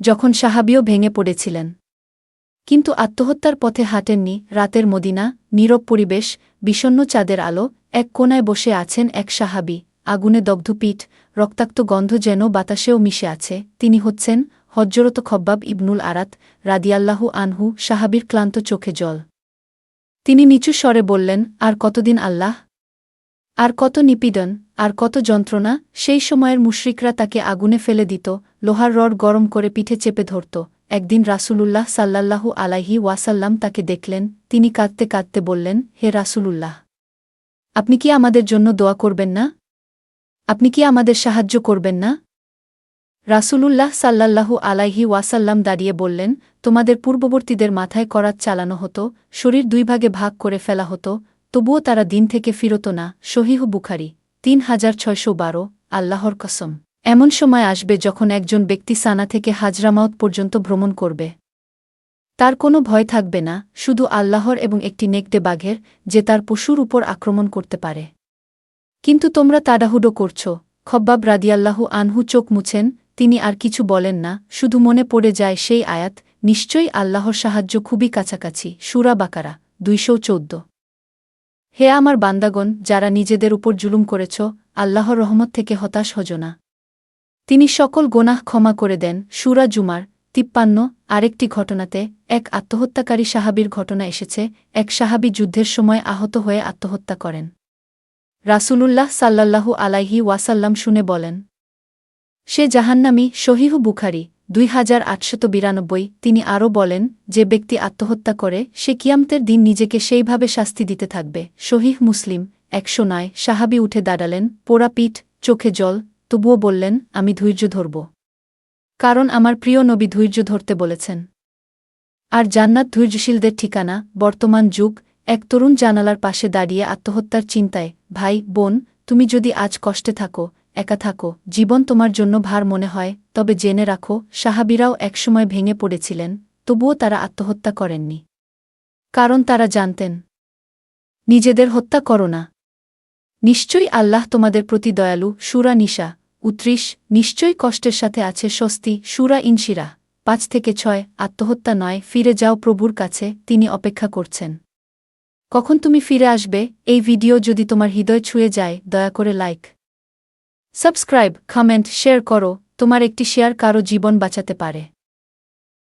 যখন সাহাবিও ভেঙে পড়েছিলেন। কিন্তু আত্মহত্যার পথে হাঁটেননি রাতের মদিনা, নীরব পরিবেশ বিষণ্ন চাঁদের আলো, এক কোনায় বসে আছেন এক সাহাবি, আগুনে দগ্ধ পিঠ, রক্তাক্ত গন্ধ যেন বাতাসেও মিশে আছে, তিনি হচ্ছেন হজ্জরত খব্বাব ইবনুল আরাত রাদিয়াল্লাহু আনহু সাহাবির ক্লান্ত চোখে জল। তিনি নিচু স্বরে বললেন, আর কতদিন আল্লাহ আর কত নিপীড়ন, আর কত যন্ত্রণা, সেই সময়ের মুশরিকরা তাকে আগুনে ফেলে দিত, লোহার রড গরম করে পিঠে চেপে ধরত। একদিন রাসূলুল্লাহ সাল্লাল্লাহু আলাইহি ওয়াসাল্লাম তাকে দেখলেন, তিনি কাঁদতে কাঁদতে বললেন, হে রাসূলুল্লাহ, আপনি কি আমাদের জন্য দোয়া করবেন না? আপনি কি আমাদের সাহায্য করবেন না? রাসূলুল্লাহ সাল্লাল্লাহু আলাইহি ওয়াসাল্লাম দাঁড়িয়ে বললেন, তোমাদের পূর্ববর্তীদের মাথায় করাত চালানো হতো, শরীর দুই ভাগে ভাগ করে ফেলা হতো তবুও তারা দিন থেকে ফিরত না, শহীহ বুখারি, তিন হাজার ছয়শো বারো, আল্লাহর কসম। এমন সময় আসবে যখন একজন ব্যক্তি সানা থেকে হাজরামাউত পর্যন্ত ভ্রমণ করবে। তার কোনো ভয় থাকবে না, শুধু আল্লাহর এবং একটি নেকড়ে বাঘের, যে তার পশুর উপর আক্রমণ করতে পারে। কিন্তু তোমরা তাড়াহুডো করছ, খব্বাব রাদিয়াল্লাহু আনহু চোখ মুছেন, তিনি আর কিছু বলেন না, শুধু মনে পড়ে যায় সেই আয়াত, নিশ্চয়ই আল্লাহর সাহায্য খুবই কাছাকাছি, সুরা বাকারা, দুইশো চৌদ্দ। হে আমার বান্দাগণ, যারা নিজেদের উপর জুলুম করেছ, আল্লাহর রহমত থেকে হতাশ হজ না। তিনি সকল গোনাহ ক্ষমা করে দেন, সুরা জুমার তিপ্পান্ন, আরেকটি ঘটনাতে এক আত্মহত্যাকারী সাহাবির ঘটনা এসেছে, এক সাহাবি যুদ্ধের সময় আহত হয়ে আত্মহত্যা করেন। রাসূলুল্লাহ সাল্লাল্লাহু আলাইহি ওয়াসাল্লাম শুনে বলেন, সে জাহান্নামি শহীহু বুখারি দুই হাজার বিরানব্বই, তিনি আরও বলেন, যে ব্যক্তি আত্মহত্যা করে, সে কিয়ামতের দিন নিজেকে সেইভাবে শাস্তি দিতে থাকবে। শহীহ মুসলিম, একশো নয়, সাহাবি উঠে দাঁড়ালেন, পোড়া পিঠ, চোখে জল, তবুও বললেন, আমি ধৈর্য ধরব। কারণ আমার প্রিয় নবী ধৈর্য ধরতে বলেছেন। আর জান্নাত ধৈর্যশীলদের ঠিকানা, বর্তমান যুগ, এক তরুণ জানালার পাশে দাঁড়িয়ে আত্মহত্যার চিন্তায়, ভাই, বোন, তুমি যদি আজ কষ্টে থাকো একা থাকো, জীবন তোমার জন্য ভার মনে হয়, তবে জেনে রাখো, সাহাবিরাও একসময় ভেঙে পড়েছিলেন, তবুও তারা আত্মহত্যা করেননি। কারণ তারা জানতেন, নিজেদের হত্যা করো না। নিশ্চয়ই আল্লাহ তোমাদের প্রতি দয়ালু, সুরা নিশা উত্রিশ নিশ্চয়ই কষ্টের সাথে আছে স্বস্তি, সুরা ইনশিরা, পাঁচ থেকে ছয়, আত্মহত্যা নয়, ফিরে যাও প্রভুর কাছে, তিনি অপেক্ষা করছেন। কখন তুমি ফিরে আসবে, এই ভিডিও যদি তোমার হৃদয় ছুঁয়ে যায়, দয়া করে লাইক। সাবস্ক্রাইব কমেন্ট শেয়ার করো তোমার একটি শেয়ার কারও জীবন বাঁচাতে পারে।